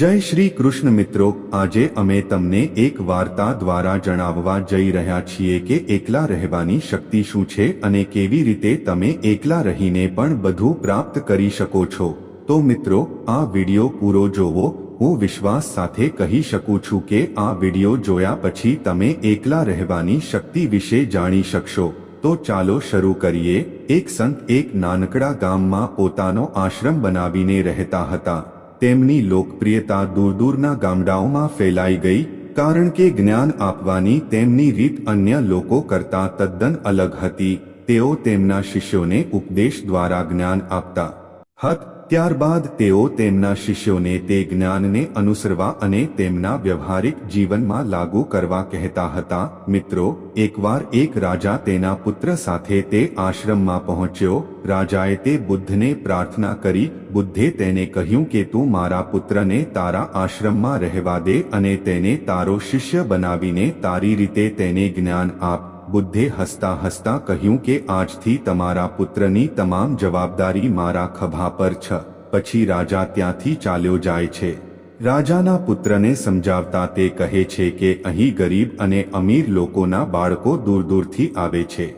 જય શ્રી કૃષ્ણ મિત્રો, આજે અમે તમને એક વાર્તા દ્વારા જણાવવા જઈ રહ્યા છીએ કે એકલા રહેવાની શક્તિ શું છે અને કેવી રીતે તમે એકલા રહીને પણ બધું પ્રાપ્ત કરી શકો છો. તો મિત્રો, આ વિડિયો પૂરો જોવો. હું વિશ્વાસ સાથે કહી શકું છું કે આ વિડિયો જોયા પછી તમે એકલા રહેવાની શક્તિ વિશે જાણી શકશો. તો ચાલો શરૂ કરીએ. એક સંત એક નાનકડા ગામમાં પોતાનો આશ્રમ બનાવીને રહેતા હતા. તેમની લોકપ્રિયતા દૂર દૂરના ગામડાઓમાં ફેલાઈ ગઈ, કારણ કે જ્ઞાન આપવાની તેમની રીત અન્ય લોકો કરતા તદ્દન અલગ હતી. તેઓ તેમના શિષ્યોને ઉપદેશ દ્વારા જ્ઞાન આપતા. હત ત્યારબાદ તેઓ તેમના શિષ્યોને તે જ્ઞાનને અનુસરવા અને તેમના વ્યવહારિક જીવનમાં લાગુ કરવા કહેતા હતા. મિત્રો, એકવાર એક રાજા તેના પુત્ર સાથે તે આશ્રમમાં પહોંચ્યો. રાજાએ તે બુદ્ધને પ્રાર્થના કરી, બુદ્ધે તેને કહ્યું કે તું મારા પુત્રને તારા આશ્રમમાં રહેવા દે અને તેને તારો શિષ્ય બનાવીને તારી રીતે તેને જ્ઞાન આપ. બુદ્ધે હસતા હસતા કહ્યું કે, આજથી તમારા પુત્રની તમામ જવાબદારી મારા ખભા પર છે. પછી રાજા ત્યાંથી ચાલ્યો જાય છે. રાજાના પુત્રને સમજાવતા તે કહે છે કે, અહીં ગરીબ અને અમીર લોકોના બાળકો દૂર દૂરથી આવે છે.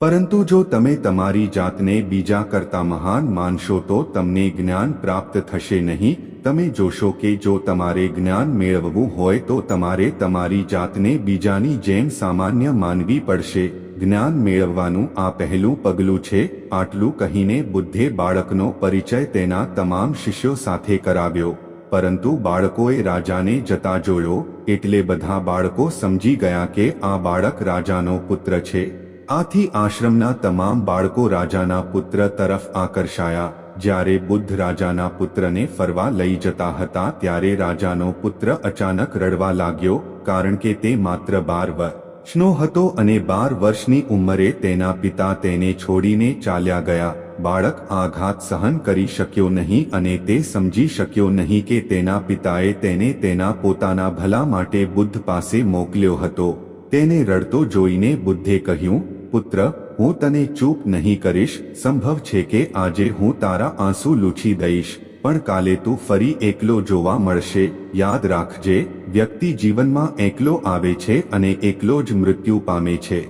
પરંતુ જો તમે તમારી જાતને બીજા કરતા મહાન માનશો તો તમને જ્ઞાન પ્રાપ્ત થશે નહીં. તમે જોશો કે જો તમારે જ્ઞાન મેળવવું હોય તો તમારે તમારી જાતને બીજાની જેમ સામાન્ય માનવી પડશે. જ્ઞાન મેળવવાનું આ પહેલું પગલું છે. આટલું કહીને બુદ્ધે બાળકનો પરિચય તેના તમામ શિષ્યો સાથે કરાવ્યો. પરંતુ બાળકોએ રાજાને જતા જોયો, એટલે બધા બાળકો સમજી ગયા કે આ બાળક રાજાનો પુત્ર છે. આથી આશ્રમના તમામ બાળકો રાજાના પુત્ર તરફ આકર્ષાયા. જ્યારે બુદ્ધ રાજાના પુત્રને ફરવા લઈ જતા હતા ત્યારે રાજાનો પુત્ર અચાનક રડવા લાગ્યો, કારણ કે તે માત્ર બાર વર્ષનો હતો અને બાર વર્ષની ઉંમરે તેના પિતા તેને છોડીને ચાલ્યા ગયા. બાળક આઘાત સહન કરી શક્યો નહીં અને તે સમજી શક્યો નહીં કે તેના પિતાએ તેને તેના પોતાના ભલા માટે બુદ્ધ પાસે મોકલ્યો હતો. તેને રડતો જોઈને બુદ્ધે કહ્યું, પુત્ર હું તને ચૂપ નહીં કરીશ. સંભવ છે કે આજે હું તારા આંસુ લૂછી દઈશ, પણ કાલે તું ફરી એકલો જોવા મળશે. યાદ રાખજે, વ્યક્તિ જીવનમાં એકલો આવે છે અને એકલો જ મૃત્યુ પામે છે.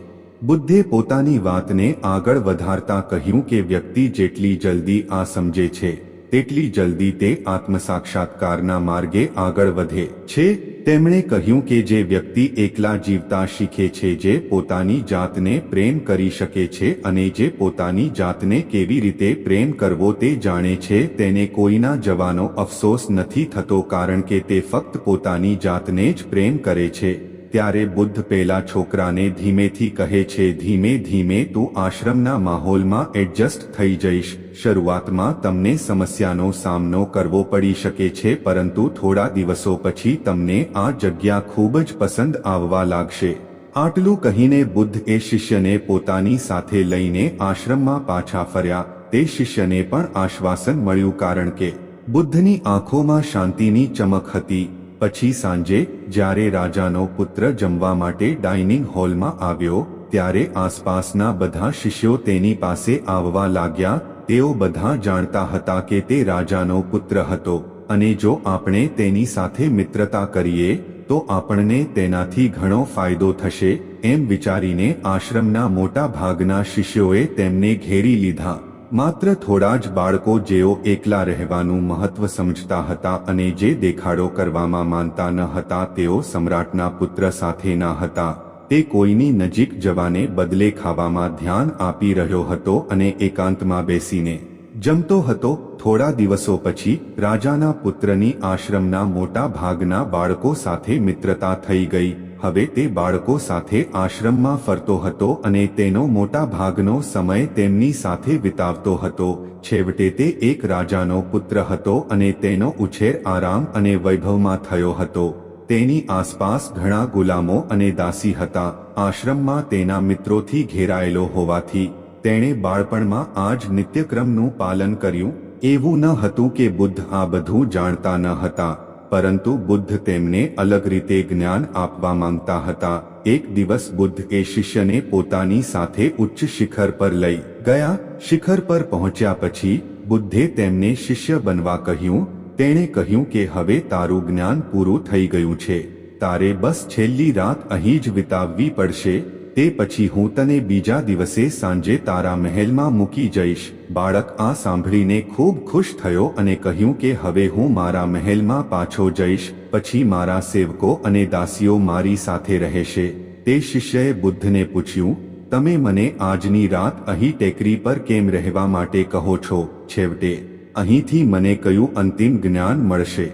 બુદ્ધે પોતાની વાતને આગળ વધારતા કહ્યું કે વ્યક્તિ જેટલી જલ્દી આ સમજે છે, તેટલી જલ્દી તે આત્મસાક્ષાત્કારના માર્ગે આગળ વધે છે. તેમણે કહ્યું કે જે વ્યક્તિ એકલા જીવતા શીખે છે, જે પોતાની જાતને પ્રેમ કરી શકે છે અને જે પોતાની જાતને કેવી રીતે પ્રેમ કરવો તે જાણે છે, તેને કોઈના જવાનો અફસોસ નથી થતો કારણ કે તે ફક્ત પોતાની જાતને જ પ્રેમ કરે છે. ત્યારે બુદ્ધ પેલા છોકરાને ધીમેથી કહે છે, ધીમે ધીમે તું આશ્રમના માહોલમાં એડજસ્ટ થઈ જઈશ. શરૂઆતમાં તમને સમસ્યાનો સામનો કરવો પડી શકે છે, પરંતુ થોડા દિવસો પછી તમને આ જગ્યા ખૂબ જ પસંદ આવવા લાગશે. આટલું કહીને બુદ્ધ એ શિષ્યને પોતાની સાથે લઈને આશ્રમમાં પાછા ફર્યા. તે શિષ્યને પણ આશ્વાસન મળ્યું કારણ કે બુદ્ધની આંખોમાં શાંતિની ચમક હતી. પછી સાંજે, જ્યારે રાજાનો પુત્ર જમવા માટે ડાઇનિંગ હોલમાં આવ્યો, ત્યારે આસપાસના બધા શિષ્યો તેની પાસે આવવા લાગ્યા. તેઓ બધા જાણતા હતા કે તે રાજાનો પુત્ર હતો. અને જો આપણે તેની સાથે મિત્રતા કરીએ, તો આપણને તેનાથી ઘણો ફાયદો થશે, એમ વિચારીને આશ્રમના મોટા ભાગના શિષ્યોએ તેમને ઘેરી લીધા. માત્ર થોડા જ બાળકો જેઓ એકલા રહેવાનું મહત્વ સમજતા હતા અને જે દેખાડો કરવામાં માનતા ન હતા તેઓ સમ્રાટના પુત્ર સાથેના હતા. તે કોઈની નજીક જવાને બદલે ખાવામાં ધ્યાન આપી રહ્યો હતો અને એકાંતમાં બેસીને જમતો હતો. થોડા દિવસો પછી રાજાના પુત્રની આશ્રમના મોટા ભાગના બાળકો સાથે મિત્રતા થઈ ગઈ. હવે તે બાળકો સાથે આશ્રમમાં ફરતો હતો અને તેનો મોટા ભાગનો સમય તેમની સાથે વિતાવતો હતો. છેવટે તે એક રાજાનો પુત્ર હતો અને તેનો ઉછેર આરામ અને વૈભવમાં થયો હતો. તેની આસપાસ ઘણા ગુલામો અને દાસી હતા. આશ્રમમાં તેના મિત્રોથી ઘેરાયેલો હોવાથી તેણે બાળપણમાં આ જ નિત્યક્રમનું પાલન કર્યું. એવું ન હતું કે બુદ્ધ આ બધું જાણતા ન હતા. પરંતુ બુદ્ધ તેમને અલગ રીતે જ્ઞાન આપવા માંગતા હતા. એક દિવસ બુદ્ધ એ શિષ્યને પોતાની સાથે ઉચ્ચ શિખર પર લઈ ગયા. શિખર પર પહોંચ્યા પછી બુદ્ધે તેમને શિષ્ય બનવા કહ્યું, તેણે કહ્યું કે હવે તારું જ્ઞાન પૂરું થઈ ગયું છે. તારે બસ છેલ્લી રાત અહીં જ વિતાવવી પડશે. તે પછી હું તને બીજા દિવસે સાંજે તારા મહેલમાં મૂકી જઈશ. બાળક આ સાંભળીને ખૂબ ખુશ થયો અને કહ્યું કે હવે હું મારા મહેલમાં પાછો જઈશ, પછી મારા સેવકો અને દાસીઓ મારી સાથે રહેશે. તે શિષ્યએ બુદ્ધને પૂછ્યું, તમે મને આજની રાત અહીં ટેકરી પર કેમ રહેવા માટે કહો છો? છેવટે અહીંથી મને કયું અંતિમ જ્ઞાન મળશે?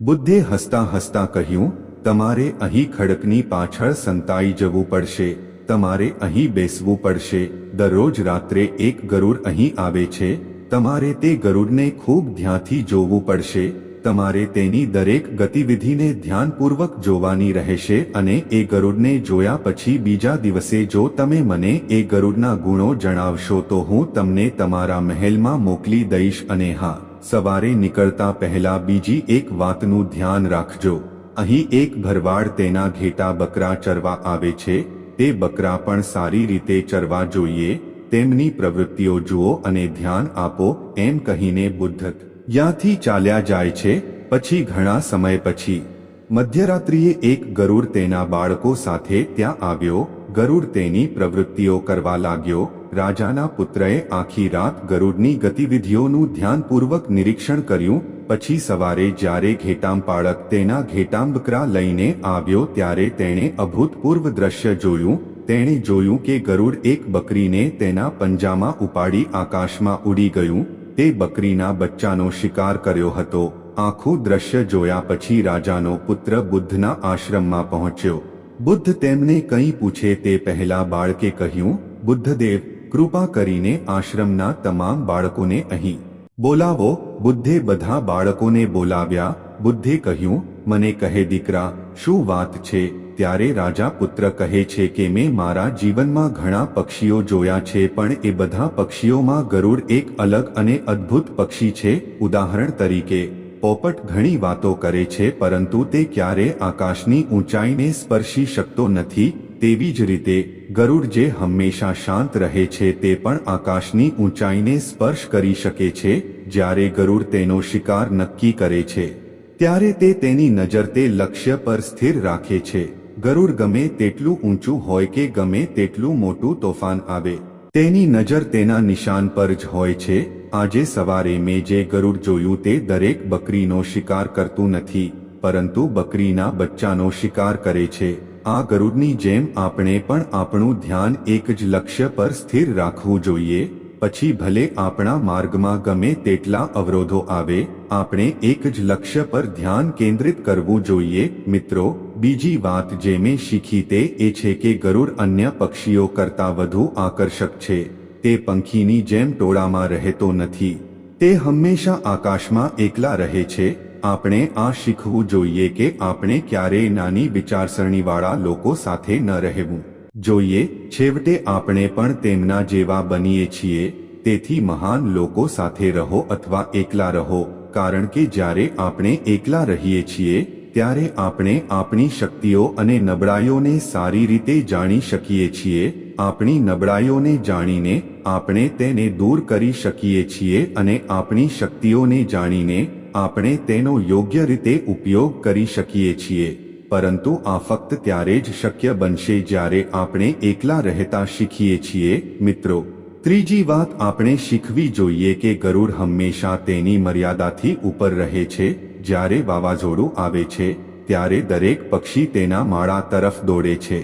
બુદ્ધે હસતા હસતા કહ્યું તમારે અહીં ખડકની પાછળ સંતાઈ જવું પડશે, તમારે અહીં બેસવું પડશે, દરરોજ રાત્રે એક ગરુડ અહીં આવે છે, તમારે તે ગરુડને ખૂબ ધ્યાનથી જોવું પડશે, તમારે તેની દરેક ગતિવિધિને ધ્યાનપૂર્વક જોવાની રહેશે અને એ ગરુડને જોયા પછી બીજા દિવસે જો તમે મને એ ગરુડના ગુણો જણાવશો તો હું તમને તમારા મહેલમાં મોકલી દઈશ અને હા, સવારે નીકળતા પહેલા બીજી એક વાતનું ધ્યાન રાખજો. અહીં એક ભરવાડ તેના ઘેટા બકરા ચરવા આવે છે, તે બકરા પણ સારી રીતે ચરવા જોઈએ, તેમની પ્રવૃત્તિઓ જુઓ અને ધ્યાન આપો, એમ કહીને બુદ્ધ યાથી ચાલ્યા જાય છે, પછી ઘણા સમય પછી. મધ્યરાત્રિએ એક ગરુડ તેના બાળકો સાથે ત્યાં આવ્યો, ગરુડ તેની પ્રવૃત્તિઓ કરવા લાગ્યો રાજાના પુત્રએ આખી રાત ગરુડની ગતિવિધિઓનું ધ્યાનપૂર્વક નિરીક્ષણ કર્યું, પછી સવારે જ્યારે ઘેટાંપાળક તેના ઘેટાંબકરા લઈને આવ્યો ત્યારે તેણે અભૂતપૂર્વ દ્રશ્ય જોયું, તેણે જોયું કે ગરુડ એક બકરીને તેના પંજામાં ઉપાડી આકાશમાં ઉડી ગયું, તે બકરીના બચ્ચાનો શિકાર કર્યો હતો, આખું દ્રશ્ય જોયા પછી રાજાનો પુત્ર બુદ્ધના આશ્રમમાં પહોંચ્યો. બુદ્ધ તેમને કંઈ પૂછે તે પહેલા બાળકે કહ્યું, બુદ્ધદેવ કૃપા કરીને આશ્રમના તમામ બાળકોને અહીં બોલાવો. બુદ્ધે બધા બાળકોને બોલાવ્યા. બુદ્ધે કહ્યું, મને કહે દીકરા, શું વાત છે? ત્યારે રાજા પુત્ર કહે છે કે મેં મારા જીવનમાં ઘણા પક્ષીઓ જોયા છે, પણ એ બધા પક્ષીઓમાં ગરુડ એક અલગ અને અદ્ભુત પક્ષી છે. ઉદાહરણ તરીકે, પોપટ ઘણી વાતો કરે છે, પરંતુ તે ક્યારે આકાશની ઊંચાઈને સ્પર્શી શકતો નથી? તેવી જ રીતે ગરુડ જે હંમેશા શાંત રહે છે તે પણ આકાશની ઊંચાઈને સ્પર્શ કરી શકે છે, જ્યારે ગરુડ તેનો શિકાર નક્કી કરે છે. ત્યારે તે તેની નજર તે લક્ષ્ય પર સ્થિર રાખે છે. ગરુડ ગમે તેટલું ઊંચું હોય કે ગમે તેટલું મોટું તોફાન આવે, તેની નજર તેના નિશાન પર જ હોય છે. આજે સવારે મેં જે ગરુડ જોયું તે દરેક બકરીનો શિકાર કરતું નથી, પરંતુ બકરીના બચ્ચાનો શિકાર કરે છે. આ ગરુડની જેમ આપણે પણ આપણું ધ્યાન એક જ લક્ષ્ય પર સ્થિર રાખવું જોઈએ, પછી ભલે આપણા માર્ગમાં ગમે તેટલા અવરોધો આવે, આપણે એક જ લક્ષ્ય પર ધ્યાન કેન્દ્રિત કરવું જોઈએ. મિત્રો, બીજી વાત જે મેં શીખી તે એ છે કે ગરુડ અન્ય પક્ષીઓ કરતાં વધુ આકર્ષક છે. તે પંખીની જેમ ટોળામાં રહેતો નથી. તે હંમેશા આકાશમાં એકલા રહે છે આપણે આ શીખવું જોઈએ કે આપણે ક્યારેય નાની વિચારસરણીવાળા લોકો સાથે ન રહેવું. જોઈએ, છેવટે આપણે પણ તેમના જેવા બનીએ છીએ, તેથી મહાન લોકો સાથે રહો અથવા એકલા રહો, કારણ કે જ્યારે આપણે એકલા રહીએ છીએ, ત્યારે આપણે આપણી શક્તિઓ અને નબળાઈઓને સારી રીતે જાણી શકીએ છીએ, આપણી નબળાઈઓને જાણીને આપણે તેને દૂર કરી શકીએ છીએ અને આપણી શક્તિઓને જાણીને આપણે તેનો યોગ્ય રીતે ઉપયોગ કરી શકીએ છીએ, પરંતુ આ ફક્ત ત્યારે જ શક્ય બનશે જ્યારે આપણે એકલા રહેતા શીખીએ છીએ. મિત્રો, ત્રીજી વાત આપણે શીખવી જોઈએ કે ગરુડ હંમેશા તેની મર્યાદાથી ઉપર રહે છે. જ્યારે વાવાઝોડું આવે છે, ત્યારે દરેક પક્ષી તેના માળા તરફ દોડે છે.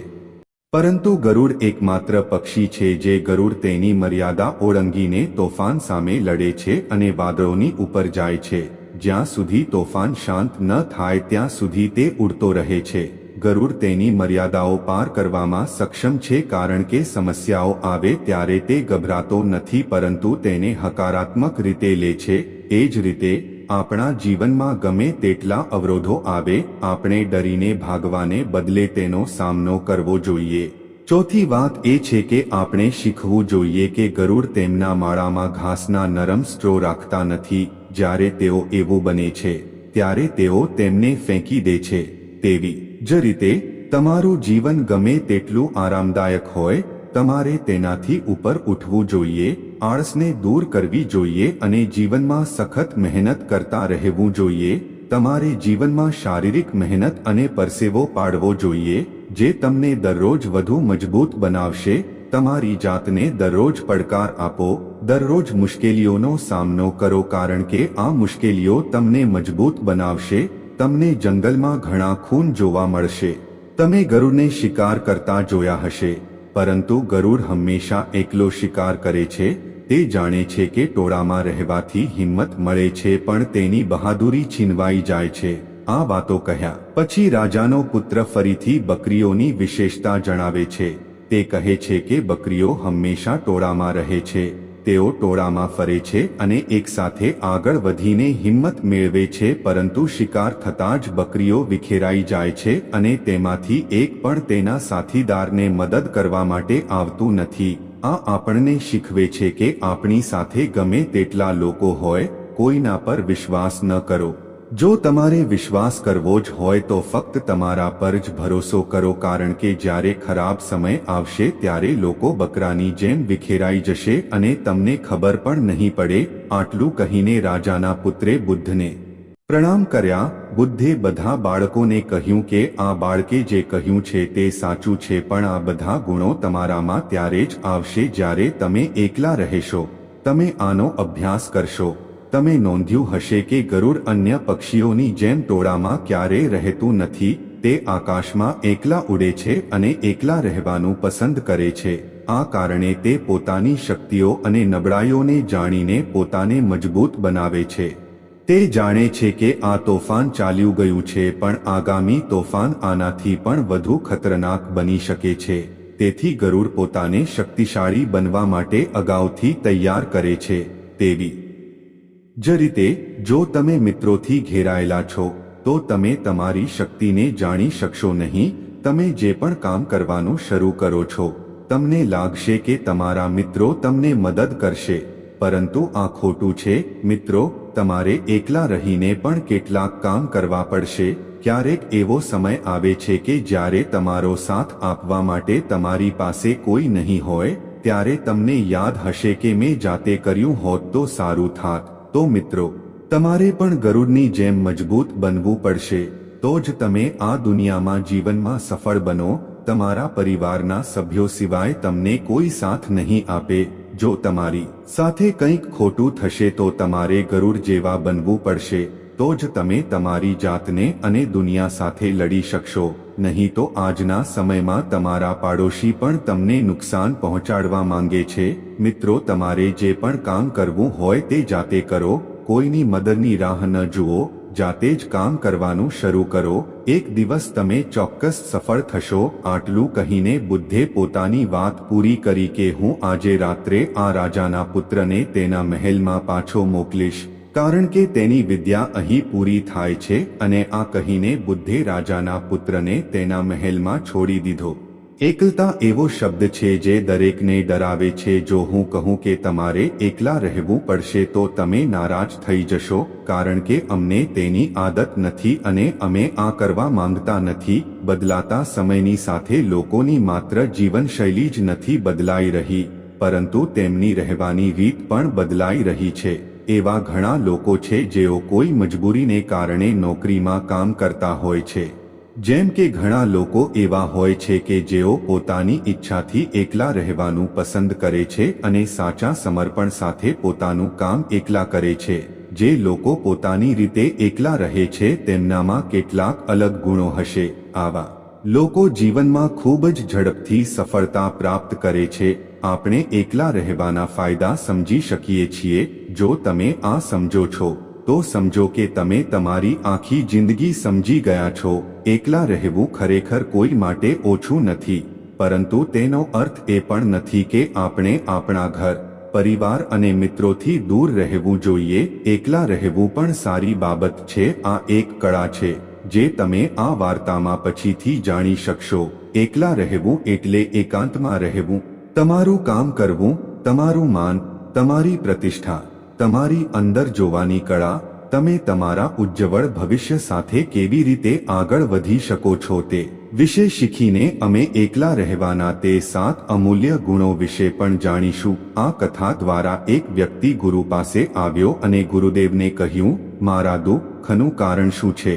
પરંતુ ગરુડ એકમાત્ર પક્ષી છે જે ગરુડ તેની મર્યાદા ઓળંગીને તોફાન સામે લડે છે અને વાદળોની ઉપર જાય છે. જ્યાં સુધી તોફાન શાંત ન થાય ત્યાં સુધી તે ઉડતો રહે છે. ગરુડ તેની મર્યાદાઓ પાર કરવામાં સક્ષમ છે કારણ કે સમસ્યાઓ આવે ત્યારે તે ગભરાતો નથી પરંતુ તેને હકારાત્મક રીતે લે છે. એ જ રીતે, આપણા જીવનમાં ગમે તેટલા અવરોધો આવે, આપણે ડરીને ભાગવાને બદલે તેનો સામનો કરવો જોઈએ. ચોથી વાત એ છે કે આપણે શીખવું જોઈએ કે ગરુડ તેમના માળામાં ઘાસના નરમ સ્ટ્રો રાખતા નથી. જ્યારે તેઓ એવું બને છે, ત્યારે તેઓ તેમને ફેંકી દે છે. તેવી જ રીતે, તમારું જીવન ગમે તેટલું આરામદાયક હોય, તમારે તેનાથી ઉપર ઉઠવું જોઈએ, આળસને દૂર કરવી જોઈએ અને જીવનમાં સખત મહેનત કરતા રહેવું જોઈએ. તમારે જીવનમાં શારીરિક મહેનત અને પરસેવો પાડવો જોઈએ, જે તમને દરરોજ વધુ મજબૂત બનાવશે તમારી જાતને દરરોજ પડકાર આપો, દરરોજ મુશ્કેલીઓનો સામનો કરો કારણ કે આ મુશ્કેલીઓ તમને મજબૂત બનાવશે, તમને જંગલમાં ઘણા ખૂન જોવા મળશે. તમે ગરુડને શિકાર કરતા જોયા હશે, પરંતુ ગરુડ હંમેશા એકલો શિકાર કરે છે, તે જાણે છે કે ટોળામાં રહેવાથી હિંમત મળે છે પણ તેની બહાદુરી છીનવાઈ જાય છે. આ વાતો કહ્યા. પછી રાજાનો પુત્ર ફરીથી બકરીઓની વિશેષતા જણાવે છે. તે કહે છે કે બકરીઓ હંમેશા ટોળામાં રહે છે. તેઓ ટોળામાં ફરે છે અને એકસાથે આગળ વધીને હિંમત મેળવે છે, પરંતુ શિકાર થતાં જ બકરીઓ વિખેરાઈ જાય છે અને તેમાંથી એક પણ તેના સાથીદારને મદદ કરવા માટે આવતું નથી. આ આપણને શીખવે છે કે આપણી સાથે ગમે તેટલા લોકો હોય, કોઈના પર વિશ્વાસ ન કરો. જો તમારે વિશ્વાસ કરવો જ હોય તો ફક્ત તમારા પર જ ભરોસો કરો કારણ કે જ્યારે ખરાબ સમય આવશે ત્યારે લોકો બકરાની જેમ વિખેરાઈ જશે અને તમને ખબર પણ નહીં પડે, આટલું કહીને રાજાના પુત્રે બુદ્ધને પ્રણામ કર્યા. બુદ્ધે બધા બાળકોને કહ્યું કે, આ બાળકે જે કહ્યું છે તે સાચું છે, પણ આ બધા ગુણો તમારામાં ત્યારે જ આવશે જ્યારે તમે એકલા રહેશો. તમે આનો અભ્યાસ કરશો. તમે નોંધ્યું હશે કે ગરુડ અન્ય પક્ષીઓની જેમ ટોળામાં ક્યારેય રહેતું નથી, તે આકાશમાં એકલા ઉડે છે અને એકલા રહેવાનું પસંદ કરે છે. આ કારણે તે પોતાની શક્તિઓ અને નબળાઈઓને જાણીને પોતાને મજબૂત બનાવે છે. તે જાણે છે કે આ તોફાન ચાલ્યું ગયું છે પણ આગામી તોફાન આનાથી પણ વધુ ખતરનાક બની શકે છે. તેથી ગરુડ પોતાને શક્તિશાળી બનવા માટે અગાઉથી તૈયાર કરે છે. તેવી જ રીતે, જો તમે મિત્રોથી ઘેરાયેલા છો, તો તમે તમારી શક્તિને જાણી શકશો નહીં, તમે જે પણ કામ કરવાનું શરૂ કરો છો, તમને લાગશે કે તમારા મિત્રો તમને મદદ કરશે, પરંતુ આ ખોટું છે, મિત્રો, તમારે એકલા રહીને પણ કેટલાક કામ કરવા પડશે, ક્યારેક એવો સમય આવે છે કે જ્યારે તમારો સાથ આપવા માટે તમારી પાસે કોઈ નહીં હોય, ત્યારે તમને યાદ હશે કે મેં જાતે કર્યું હોત તો સારું થાત. તો મિત્રો, તમારે પણ ગરુડની જેમ મજબૂત બનવું પડશે. તો જ તમે આ દુનિયામાં જીવનમાં સફળ બનો. તમારા પરિવારના સભ્યો સિવાય તમને કોઈ સાથ નહીં આપે. જો તમારી સાથે કંઈક ખોટું થશે તો તમારે ગરુડ જેવા બનવું પડશે. તો જ તમે તમારી જાતને અને દુનિયા સાથે લડી શકશો. નહીં તો આજના સમયમાં તમારા પાડોશી પણ તમને નુકસાન પહોંચાડવા માંગે છે. મિત્રો, તમારે જે પણ કામ કરવું હોય તે જાતે કરો. કોઈની મદદની રાહ ન જુઓ. જાતે જ કામ કરવાનું શરૂ કરો. એક દિવસ તમે ચોક્કસ સફળ થશો. આટલું કહીને બુદ્ધે પોતાની વાત પૂરી કરી કે હું આજે રાત્રે આ રાજાના પુત્રને તેના મહેલમાં પાછો મોકલીશ. કારણ કે તેની વિદ્યા અહીં પૂરી થાય છે અને આ કહીને બુદ્ધે રાજાના પુત્રને તેના મહેલમાં છોડી દીધો. એકલતા એવો શબ્દ છે જે દરેકને ડરાવે છે. જો હું કહું કે તમારે એકલા રહેવું પડશે તો તમે નારાજ થઈ જશો, કારણ કે અમને તેની આદત નથી અને અમે આ કરવા માંગતા નથી. બદલાતા સમયની સાથે લોકોની માત્ર જીવનશૈલી જ નથી બદલાઈ રહી, પરંતુ તેમની રહેવાની રીત પણ બદલાઈ રહી છે. એવા ઘણા લોકો છે જેઓ કોઈ મજબૂરીને કારણે નોકરીમાં કામ કરતા હોય છે. જેમ કે ઘણા લોકો એવા હોય છે કે જેઓ પોતાની ઈચ્છાથી એકલા રહેવાનું પસંદ કરે છે અને સાચા સમર્પણ સાથે પોતાનું કામ એકલા કરે છે. જે લોકો પોતાની રીતે એકલા રહે છે તેમનામાં કેટલાક અલગ ગુણો હશે. આવા લોકો જીવનમાં ખૂબ જ ઝડપથી સફળતા પ્રાપ્ત કરે છે. આપણે એકલા રહેવાના ફાયદા સમજી શકીએ છીએ. જો તમે આ સમજો છો, તો સમજો કે તમે તમારી આખી જિંદગી સમજી ગયા છો. એકલા રહેવું ખરેખર કોઈ માટે ઓછું નથી. પરંતુ તેનો અર્થ એ પણ નથી કે આપણે આપણા ઘર, પરિવાર અને મિત્રોથી દૂર રહેવું જોઈએ. એકલા રહેવું પણ સારી બાબત છે. આ એક કળા છે. જે તમે આ વાર્તામાં પછીથી જાણી શકશો. એકલા રહેવું એટલે એકાંતમાં રહેવું. તમારું કામ કરવું, તમારું માન, તમારી પ્રતિષ્ઠા, તમારી અંદર જોવાની કળા, તમે તમારા ઉજ્જવળ ભવિષ્ય સાથે કેવી રીતે આગળ વધી શકો છો તે વિશે શીખીને અમે એકલા રહેવાના તે સાત અમૂલ્ય ગુણો વિશે પણ જાણીશું. આ કથા દ્વારા એક વ્યક્તિ ગુરુ પાસે આવ્યો અને ગુરુદેવને કહ્યું, મારા દુઃખનું કારણ શું છે?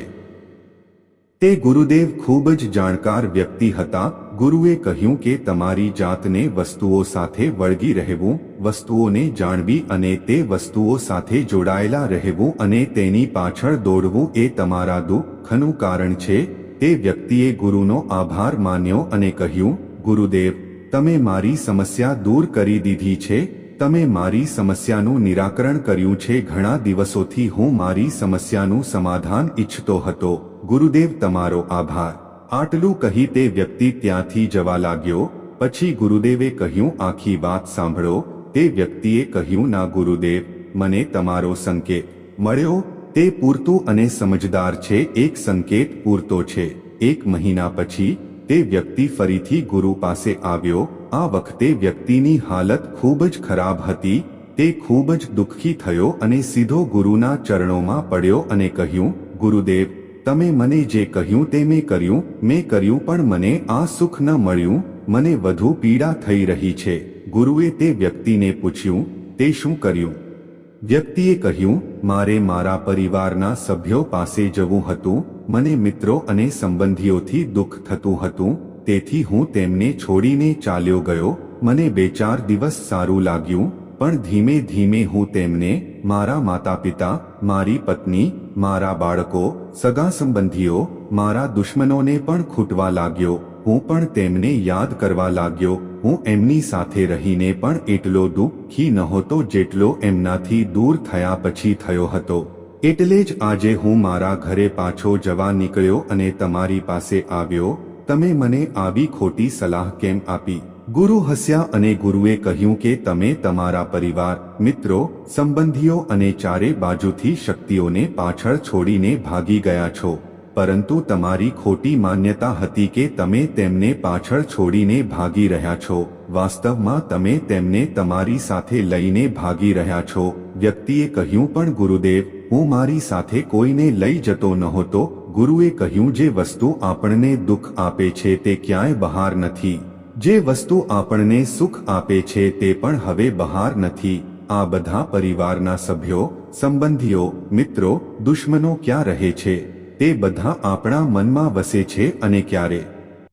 તે ગુરુદેવ ખૂબ જ જાણકાર વ્યક્તિ હતા. ગુરુએ કહ્યું કે તમારી જાતને વસ્તુઓ સાથે વળગી રહેવું, વસ્તુઓને જાણવી અને તે વસ્તુઓ સાથે જોડાયેલા રહેવું અને તેની પાછળ દોડવું એ તમારા દુઃખનું કારણ છે. તે વ્યક્તિએ ગુરુનો આભાર માન્યો અને કહ્યું, ગુરુદેવ, તમે મારી સમસ્યા દૂર કરી દીધી છે. તમે મારી સમસ્યાનું નિરાકરણ કર્યું છે. ઘણા દિવસોથી હું મારી સમસ્યાનું સમાધાન ઈચ્છતો હતો. ગુરુદેવ તમારો આભાર. આટલું કહી તે વ્યક્તિ ત્યાંથી જવા લાગ્યો, પછી ગુરુદેવે કહ્યું, આખી વાત સાંભળો. તે વ્યક્તિએ કહ્યું, ના ગુરુદેવ, મને તમારો સંકેત મળ્યો. તે પૂરતું અને સમજદાર છે, એક સંકેત પૂરતો છે. એક મહિના પછી, તે વ્યક્તિ ફરીથી ગુરુ પાસે આવ્યો. આ વખતે વ્યક્તિની હાલત ખૂબ જ ખરાબ હતી. તે ખૂબ જ દુઃખી થયો અને સીધો ગુરુના ચરણોમાં પડ્યો અને કહ્યું, ગુરુદેવ તમે મને જે કહ્યું તે મેં કર્યું મેં કર્યું પણ મને આ સુખ ન મળ્યું, મને વધુ પીડા થઈ રહી છે. ગુરુએ તે વ્યક્તિને પૂછ્યું, તે શું કર્યું? વ્યક્તિએ કહ્યું, મારે મારા પરિવારના સભ્યો પાસે જવું હતું, મને મિત્રો અને સંબંધીઓથી દુઃખ થતું હતું, તેથી હું તેમને છોડીને ચાલ્યો ગયો, મને બે ચાર દિવસ સારું લાગ્યું પણ ધીમે ધીમે હું તેમને મારા માતા પિતા મારી પત્ની, મારા બાળકો સગા સંબંધીઓ મારા દુશ્મનોને પણ ખૂટવા લાગ્યો. હું પણ તેમને યાદ કરવા લાગ્યો. હું એમની સાથે રહીને પણ એટલો દુઃખી નહોતો જેટલો એમનાથી દૂર થયા પછી થયો હતો. એટલે જ આજે હું મારા ઘરે પાછો જવા નીકળ્યો અને તમારી પાસે આવ્યો. તમે મને આવી ખોટી સલાહ કેમ આપી? ગુરુ હસ્યા અને ગુરુએ કહ્યું કે તમે તમારા પરિવાર, મિત્રો, સંબંધીઓ અને ચારે બાજુથી શક્તિઓને પાછળ છોડીને ભાગી ગયા છો. પરંતુ તમારી ખોટી માન્યતા હતી કે તમે તેમને પાછળ છોડીને ભાગી રહ્યા છો. વાસ્તવમાં તમે તેમને તમારી સાથે લઈને ભાગી રહ્યા છો. વ્યક્તિએ કહ્યું, પણ ગુરુદેવ, હું મારી સાથે કોઈને લઈ જતો નહોતો. ગુરુએ કહ્યું, જે વસ્તુ આપણને દુઃખ આપે છે તે ક્યાંય બહાર નથી. જે વસ્તુ આપણને સુખ આપે છે તે પણ હવે બહાર નથી. આ બધા પરિવારના સભ્યો, સંબંધીઓ, મિત્રો, દુશ્મનો ક્યાં રહે છે? તે બધા આપણા મનમાં વસે છે અને ક્યારે?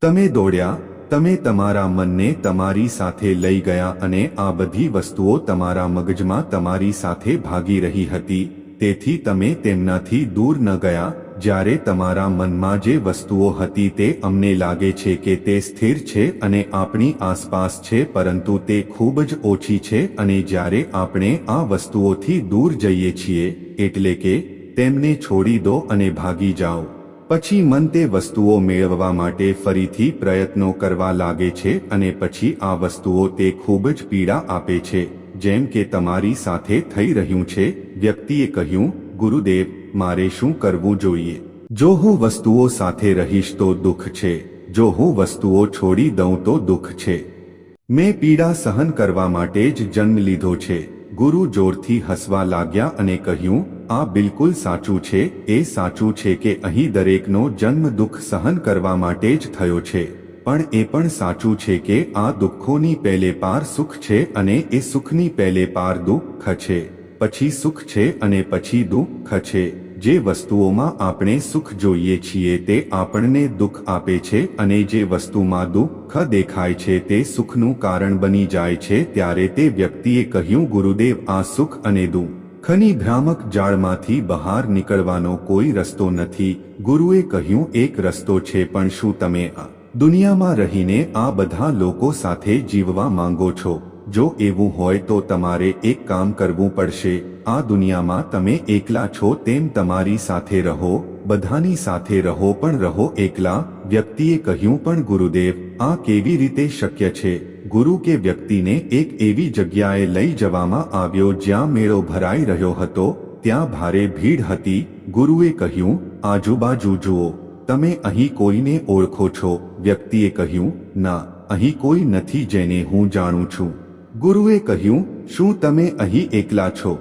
તમે દોડ્યા, તમે તમારા મનને તમારી સાથે લઈ ગયા અને આ બધી વસ્તુઓ તમારા મગજમાં તમારી સાથે ભાગી રહી હતી. તેથી તમે તેમનાથી દૂર ન ગયા જ્યારે તમારા મનમાં જે વસ્તુઓ હતી તે અમને લાગે છે કે તે સ્થિર છે અને આપણી આસપાસ છે પરંતુ તે ખૂબ જ ઓછી છે અને જ્યારે આપણે આ વસ્તુઓથી દૂર જઈએ છીએ, એટલે કે તેમને છોડી દો અને ભાગી જાઓ. પછી મન તે વસ્તુઓ મેળવવા માટે ફરીથી પ્રયત્નો કરવા લાગે છે અને પછી આ વસ્તુઓ તે ખૂબ જ પીડા આપે છે. જેમ કે તમારી સાથે થઈ રહ્યું છે, વ્યક્તિએ કહ્યું, ગુરુદેવ મારે શું કરવું જોઈએ? જો હું વસ્તુઓ સાથે રહીશ તો દુઃખ છે. જો હું વસ્તુઓ છોડી દઉં તો દુઃખ છે. મેં પીડા સહન કરવા માટે જ જન્મ લીધો છે. ગુરુ જોરથી હસવા લાગ્યા અને કહ્યું, આ બિલકુલ સાચું છે. એ સાચું છે કે અહીં દરેકનો જન્મ દુઃખ સહન કરવા માટે જ થયો છે. પણ એ પણ સાચું છે કે આ દુઃખોની પહેલે પાર સુખ છે અને એ સુખની પહેલે પાર દુઃખ છે. પછી સુખ છે અને પછી દુઃખ છે. જે વસ્તુઓમાં આપણે સુખ જોઈએ છીએ તે આપણને દુઃખ આપે છે અને જે વસ્તુમાં દુઃખ દેખાય છે તે સુખનું કારણ બની જાય છે ત્યારે તે વ્યક્તિએ કહ્યું, ગુરુદેવ, આ સુખ અને દુઃખની ભ્રામક જાળમાંથી બહાર નીકળવાનો કોઈ રસ્તો નથી. ગુરુએ કહ્યું, એક રસ્તો છે, પણ શું તમે આ દુનિયામાં રહીને આ બધા લોકો સાથે જીવવા માંગો છો? જો એવું હોય તો તમારે એક કામ કરવું પડશે. આ દુનિયામાં તમે એકલા છો તેમ તમારી સાથે રહો, બધાની સાથે રહો પણ રહો એકલા. વ્યક્તિએ કહ્યું પણ ગુરુદેવ, આ કેવી રીતે શક્ય છે? ગુરુ કે વ્યક્તિને એક એવી જગ્યાએ લઈ જવામાં આવ્યો જ્યાં મેળો ભરાઈ રહ્યો હતો, ત્યાં ભારે ભીડ હતી. ગુરુએ કહ્યું, આજુબાજુ જુઓ, તમે અહીં કોઈને ઓળખો છો. વ્યક્તિએ કહ્યું, ના, અહીં કોઈ નથી જેને હું જાણું છું. ગુરુએ કહ્યું, શું તમે અહીં એકલા છો?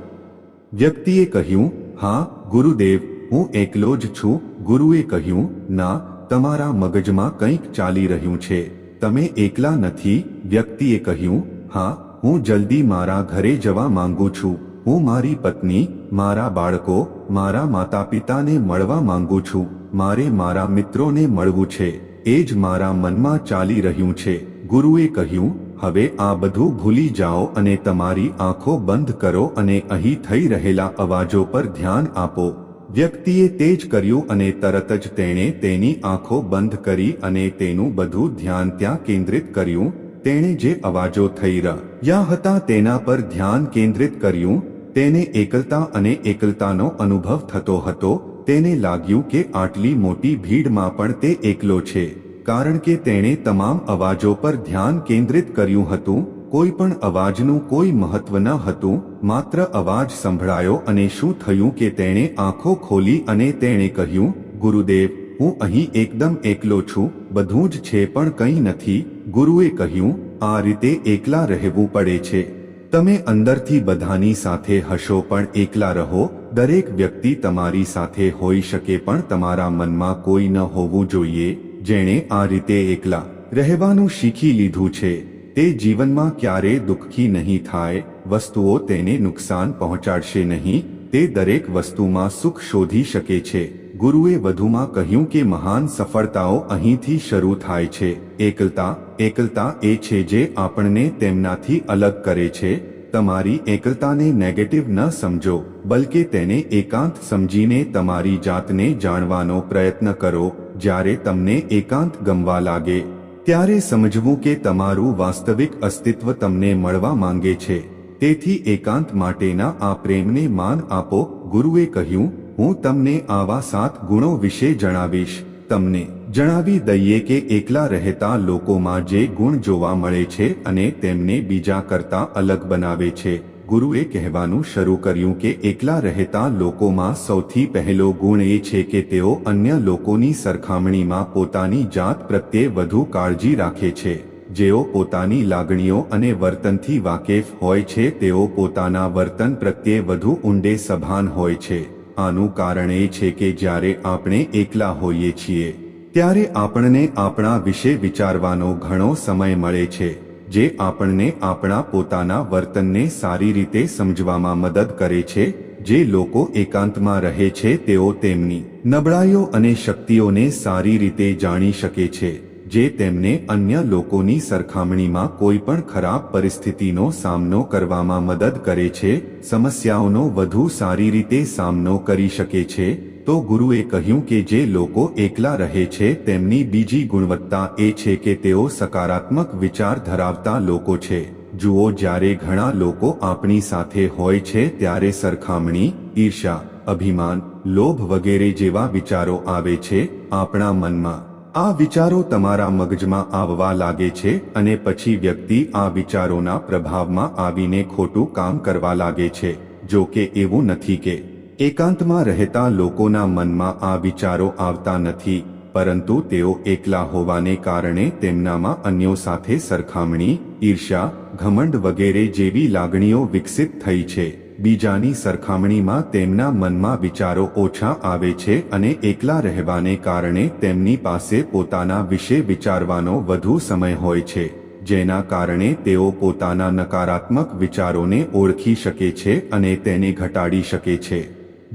વ્યક્તિએ કહ્યું, હા, ગુરુદેવ, હું એકલો જ છું. ગુરુએ કહ્યું, ના, તમારા મગજમાં કંઈક ચાલી રહ્યું છે. તમે એકલા નથી. વ્યક્તિએ કહ્યું, હા, હું જલ્દી મારા ઘરે જવા માંગુ છું. હું મારી પત્ની, મારા બાળકો, મારા માતા પિતાને મળવા માંગુ છું. મારે મારા મિત્રોને મળવું છે. એ જ મારા મનમાં ચાલી રહ્યું છે. ગુરુએ કહ્યું હવે આ બધું ભૂલી જાઓ અને તમારી આંખો બંધ કરો અને અહીં થઈ રહેલા અવાજો પર ધ્યાન આપો. વ્યક્તિએ તે જ કર્યું અને તરત જ તેણે તેની આંખો બંધ કરી અને તેનું બધું ધ્યાન ત્યાં કેન્દ્રિત કર્યું. તેણે જે અવાજો થઈ રહ્યા હતા તેના પર ધ્યાન કેન્દ્રિત કર્યું. તેને એકલતા અને એકલતાનો અનુભવ થતો હતો. તેને લાગ્યું કે આટલી મોટી ભીડમાં પણ તે એકલો છે. કારણ કે તેણે તમામ અવાજો પર ધ્યાન કેન્દ્રિત કર્યું હતું, કોઈ પણ અવાજનું કોઈ મહત્વ ન હતું, માત્ર અવાજ સંભળાયો અને શું થયું કે તેણે આંખો ખોલી અને તેણે કહ્યું, ગુરુદેવ, હું અહીં એકદમ એકલો છું, બધું જ છે પણ કંઈ નથી. ગુરુએ કહ્યું, આ રીતે એકલા રહેવું પડે છે. તમે અંદરથી બધાની સાથે હશો પણ એકલા રહો, દરેક વ્યક્તિ તમારી સાથે હોઈ શકે પણ તમારા મનમાં કોઈ ન હોવું જોઈએ. જેણે આ રીતે એકલા રહેવાનું શીખી લીધું છે, તે જીવનમાં ક્યારે દુઃખી નહીં થાય, વસ્તુઓ તેને નુકસાન પહોંચાડશે નહીં, તે દરેક વસ્તુમાં સુખ શોધી શકે છે. ગુરુએ વધુમાં કહ્યું કે મહાન સફળતાઓ અહીંથી શરૂ થાય છે. એકલતા એકલતા એ છે જે આપણને તેમનાથી અલગ કરે છે. તમારી એકલતાને નેગેટિવ ન સમજો, બલકે તેને એકાંત સમજીને તમારી જાતને જાણવાનો પ્રયત્ન કરો. જ્યારે તમને એકાંત ગમવા લાગે, ત્યારે સમજવું કે તમારું વાસ્તવિક અસ્તિત્વ તમને મળવા માંગે છે. તેથી એકાંત માટેના આ પ્રેમને માન આપો. ગુરુએ કહ્યું, હું તમને આવા સાત ગુણો વિશે જણાવીશ. તમને જણાવી દઈએ કે એકલા રહેતા લોકોમાં જે ગુણ જોવા મળે છે અને તેમને બીજા કરતા અલગ બનાવે છે. ગુરુએ કહેવાનું શરૂ કર્યું કે એકલા રહેતા લોકોમાં સૌથી પહેલો ગુણ એ છે કે તેઓ અન્ય લોકોની સરખામણીમાં પોતાની જાત પ્રત્યે વધુ કાળજી રાખે છે. જેઓ પોતાની લાગણીઓ અને વર્તનથી વાકેફ હોય છે, તેઓ પોતાના વર્તન પ્રત્યે વધુ ઊંડે સભાન હોય છે. આનું કારણ એ છે કે જ્યારે આપણે એકલા હોઈએ છીએ, ત્યારે આપણને આપણા વિશે વિચારવાનો ઘણો સમય મળે છે. જે આપણને આપણા પોતાના વર્તનને સારી રીતે સમજવામાં મદદ કરે છે, જે લોકો એકાંતમાં રહે છે, તેઓ તેમની નબળાઈઓ અને શક્તિઓને સારી રીતે જાણી શકે છે, જે તેમને અન્ય લોકોની સરખામણીમાં કોઈ પણ ખરાબ પરિસ્થિતિનો સામનો કરવામાં મદદ કરે છે, સમસ્યાઓનો વધુ સારી રીતે સામનો કરી શકે છે તો ગુરુએ કહ્યું કે જે લોકો એકલા રહે છે, તેમની બીજી ગુણવત્તા એ છે કે તેઓ સકારાત્મક વિચાર ધરાવતા લોકો છે. જુઓ, જ્યારે ઘણા લોકો આપણી સાથે હોય છે, ત્યારે સરખામણી ઈર્ષા અભિમાન, લોભ વગેરે જેવા વિચારો આવે છે આપણા મનમાં. આ વિચારો તમારા મગજમાં આવવા લાગે છે અને પછી વ્યક્તિ આ વિચારોના પ્રભાવમાં આવીને ખોટું કામ કરવા લાગે છે. જો કે એવું નથી કે એકાંતમાં રહેતા લોકોના મનમાં આ વિચારો આવતા નથી, પરંતુ તેઓ એકલા હોવાને કારણે તેમનામાં અન્યો સાથે સરખામણી, ઈર્ષ્યા, ઘમંડ વગેરે જેવી લાગણીઓ વિકસિત થઈ છે. બીજાની સરખામણીમાં તેમના મનમાં વિચારો ઓછા આવે છે અને એકલા રહેવાને કારણે તેમની પાસે પોતાના વિશે વિચારવાનો વધુ સમય હોય છે, જેના કારણે તેઓ પોતાના નકારાત્મક વિચારોને ઓળખી શકે છે અને તેને ઘટાડી શકે છે.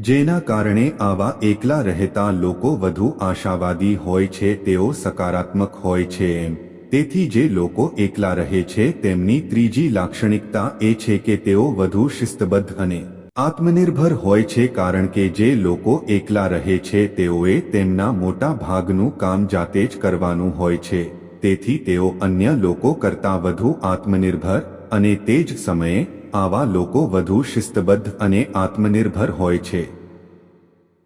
જેના કારણે આવા એકલા રહેતા લોકો વધુ આશાવાદી હોય છે, તેઓ સકારાત્મક હોય છે એમ. તેથી જે લોકો એકલા રહે છે, તેમની ત્રીજી લાક્ષણિકતા એ છે કે તેઓ વધુ શિસ્તબદ્ધ અને આત્મનિર્ભર હોય છે કારણ કે જે લોકો એકલા રહે છે, તેઓએ તેમના મોટા ભાગનું કામ જાતે જ કરવાનું હોય છે. તેથી તેઓ અન્ય લોકો કરતાં વધુ આત્મનિર્ભર અને તે જ સમયે આવા લોકો વધુ શિસ્તબદ્ધ અને આત્મનિર્ભર હોય છે.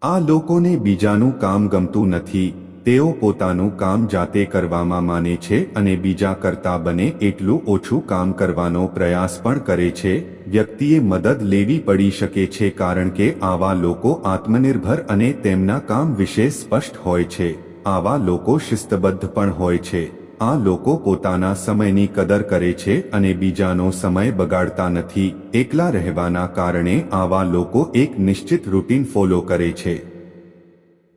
આ લોકોને બીજાનું કામ ગમતું નથી, તેઓ પોતાનું કામ જાતે કરવામાં માને છે અને બીજા કરતા બને એટલું ઓછું કામ કરવાનો પ્રયાસ પણ કરે છે. વ્યક્તિએ મદદ લેવી પડી શકે છે કારણ કે આવા લોકો આત્મનિર્ભર અને તેમના કામ વિશે સ્પષ્ટ હોય છે. આવા લોકો શિસ્તબદ્ધ પણ હોય છે. આ લોકો પોતાના સમયની કદર કરે છે અને બીજાનો સમય બગાડતા નથી. એકલા રહેવાના કારણે આવા લોકો એક નિશ્ચિત રૂટીન ફોલો કરે છે.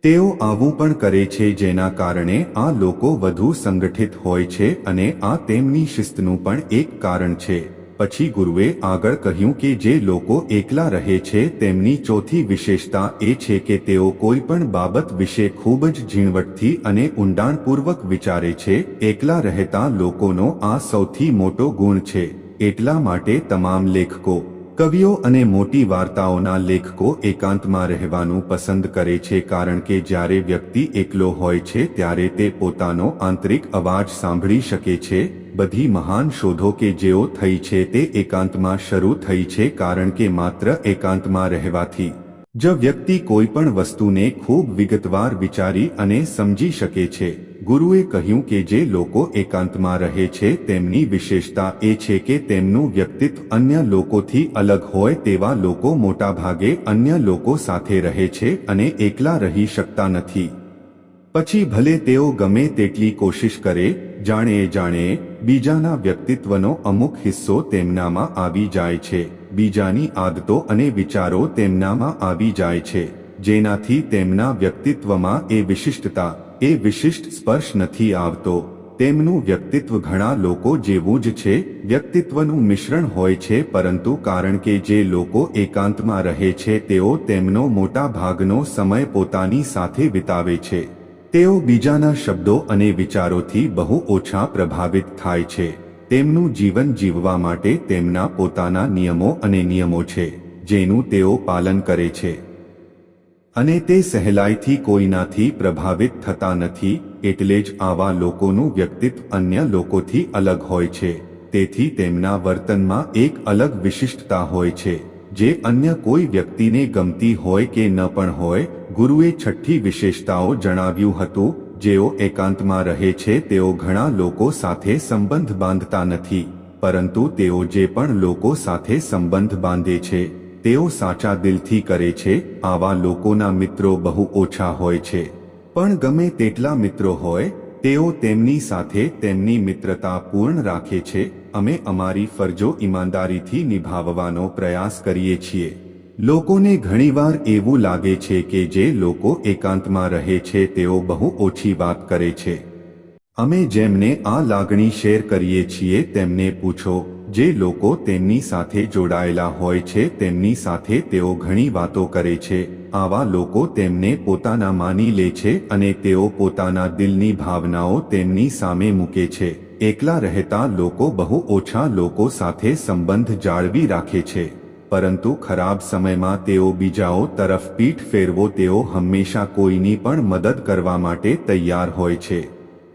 તેઓ આવું પણ કરે છે જેના કારણે આ લોકો વધુ સંગઠિત હોય છે અને આ તેમની શિસ્તનું પણ એક કારણ છે. પછી ગુરુએ આગળ કહ્યું કે જે લોકો એકલા રહે છે, તેમની ચોથી વિશેષતા એ છે કે તેઓ કોઈ પણ બાબત વિશે ખૂબ જ ઝીણવટથી અને ઊંડાણપૂર્વક વિચારે છે. એકલા રહેતા લોકોનો આ સૌથી મોટો ગુણ છે. એટલા માટે તમામ લેખકો, કવિઓ અને મોટી વાર્તાઓના લેખકો એકાંતમાં રહેવાનું પસંદ કરે છે કારણ કે જ્યારે વ્યક્તિ એકલો હોય છે, ત્યારે તે પોતાનો આંતરિક અવાજ સાંભળી શકે છે. બધી મહાન શોધો કે જેઓ થઈ છે તે એકાંતમાં શરૂ થઈ છે કારણ કે માત્ર એકાંતમાં રહેવાથી. જ વ્યક્તિ કોઈ પણ વસ્તુને ખૂબ વિગતવાર વિચારી અને સમજી શકે છે. ગુરુએ કહ્યું કે જે લોકો એકાંતમાં રહે છે તેમની વિશેષતા એ છે કે તેમનું વ્યક્તિત્વ અન્ય લોકોથી અલગ હોય તેવા લોકો મોટાભાગે અન્ય લોકો સાથે રહે છે અને એકલા રહી શકતા નથી. પછી ભલે તેઓ ગમે તેટલી કોશિશ કરે જાણે જાણે બીજાના વ્યક્તિત્વનો અમુક હિસ્સો તેમનામાં આવી જાય છે. બીજાની આદતો અને વિચારો તેમનામાં આવી જાય છે. જેનાથી તેમના વ્યક્તિત્વમાં એ વિશિષ્ટતા, એ વિશિષ્ટ સ્પર્શ નથી આવતો. તેમનું વ્યક્તિત્વ ઘણા લોકો જેવું જ છે. વ્યક્તિત્વનું મિશ્રણ હોય છે, પરંતુ કારણ કે જે લોકો એકાંતમાં રહે છે, તેઓ તેમનો મોટા ભાગનો સમય પોતાની સાથે વિતાવે છે. તેઓ બીજાના શબ્દો અને વિચારોથી બહુ ઓછા પ્રભાવિત થાય છે. તેમનું જીવન જીવવા માટે તેમના પોતાના નિયમો અને નિયમો છે, જેનું તેઓ પાલન કરે છે. અને તે સહેલાઈથી કોઈનાથી પ્રભાવિત થતા નથી, એટલે જ આવા લોકોનું વ્યક્તિત્વ અન્ય લોકોથી અલગ હોય છે. તેથી તેમના વર્તનમાં એક અલગ વિશિષ્ટતા હોય છે, જે અન્ય કોઈ વ્યક્તિને ગમતી હોય કે ન પણ હોય ગુરુએ છઠ્ઠી વિશેષતાઓ જણાવ્યું હતું, જેઓ એકાંતમાં રહે છે તેઓ ઘણા લોકો સાથે સંબંધ બાંધતા નથી, પરંતુ તેઓ જે પણ લોકો સાથે સંબંધ બાંધે છે, તેઓ સાચા દિલથી કરે છે, આવા લોકોના મિત્રો બહુ ઓછા હોય છે. પણ ગમે તેટલા મિત્રો હોય, તેઓ તેમની સાથે તેમની મિત્રતા પૂર્ણ રાખે છે, અમે અમારી ફરજો ઈમાનદારીથી નિભાવવાનો પ્રયાસ કરીએ છીએ. લોકોને ઘણીવાર એવું લાગે છે કે જે લોકો એકાંતમાં રહે છે તેઓ બહુ ઓછી વાત કરે છે. અમે જેમને આ લાગણી શેર કરીએ છીએ તેમને પૂછો, જે લોકો તેમની સાથે જોડાયેલા હોય છે તેમની સાથે તેઓ ઘણી વાતો કરે છે, આવા લોકો તેમને પોતાના માની લે છે અને તેઓ પોતાના દિલની ભાવનાઓ તેમની સામે મૂકે છે. એકલા રહેતા લોકો બહુ ઓછા લોકો સાથે સંબંધ જાળવી રાખે છે. પરંતુ ખરાબ સમયમાં તેઓ બીજાઓ તરફ પીઠ ફેરવો તેઓ હંમેશા કોઈની પણ મદદ કરવા માટે તૈયાર હોય છે.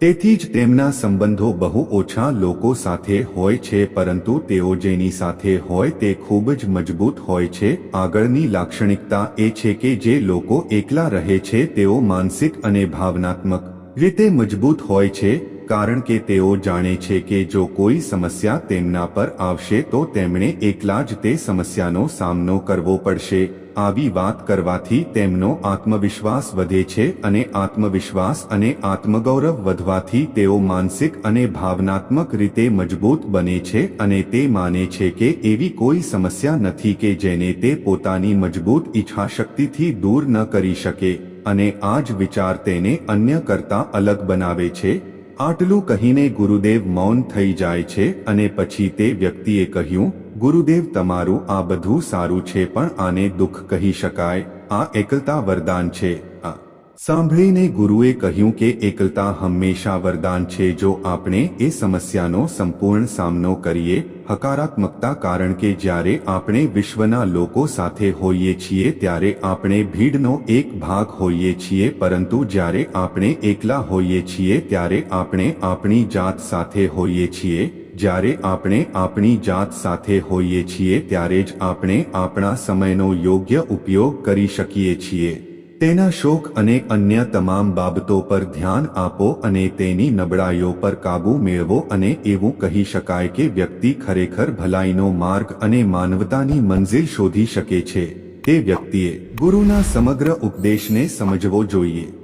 તેથી જ તેમના સંબંધો બહુ ઓછા લોકો સાથે હોય છે પરંતુ તેઓ જેની સાથે હોય તે ખૂબ જ મજબૂત હોય છે. આગળની લાક્ષણિકતા એ છે કે જે લોકો એકલા રહે છે તેઓ માનસિક અને ભાવનાત્મક રીતે મજબૂત હોય છે. કારણ કે તેઓ જાણે છે કે જો કોઈ સમસ્યા તેમના પર આવશે તો તેમણે એકલા જ તે સમસ્યાનો સામનો કરવો પડશે. આવી વાત કરવાથી તેમનો આત્મવિશ્વાસ વધે છે અને આત્મવિશ્વાસ અને આત્મગૌરવ વધવાથી તેઓ માનસિક અને ભાવનાત્મક રીતે મજબૂત બને છે અને તે માને છે કે એવી કોઈ સમસ્યા નથી કે જેને તે પોતાની મજબૂત ઈચ્છાશક્તિથી દૂર ન કરી શકે. અને આ જ વિચાર તેને અન્ય કરતા અલગ બનાવે છે. આટલું કહીને ગુરુદેવ મૌન થઈ જાય છે અને પછી તે વ્યક્તિએ કહ્યું, ગુરુદેવ, તમારું આ બધું સારું છે પણ આને દુઃખ કહી શકાય. આ એકલતા વરદાન છે. સાંભળીને ગુરુએ કહ્યું કે એકલતા હંમેશા વરદાન છે જો આપણે એ સમસ્યાનો સંપૂર્ણ સામનો કરીએ હકારાત્મકતા કારણ કે જ્યારે આપણે વિશ્વના લોકો સાથે હોઈએ છીએ ત્યારે આપણે ભીડનો એક ભાગ હોઈએ છીએ પરંતુ જ્યારે આપણે એકલા હોઈએ છીએ ત્યારે આપણે આપણી જાત સાથે હોઈએ છીએ. જ્યારે આપણે આપણી જાત સાથે હોઈએ છીએ ત્યારે જ આપણે આપણા સમયનો યોગ્ય ઉપયોગ કરી શકીએ છીએ. તેના શોક અને અન્ય તમામ બાબતો પર ધ્યાન આપો અને તેની નબળાઈઓ પર કાબૂ મેળવો અને એવું કહી શકાય કે વ્યક્તિ ખરેખર ભલાઈનો માર્ગ અને માનવતાની મંઝિલ શોધી શકે છે. તે વ્યક્તિએ ગુરુના સમગ્ર ઉપદેશને સમજવો જોઈએ.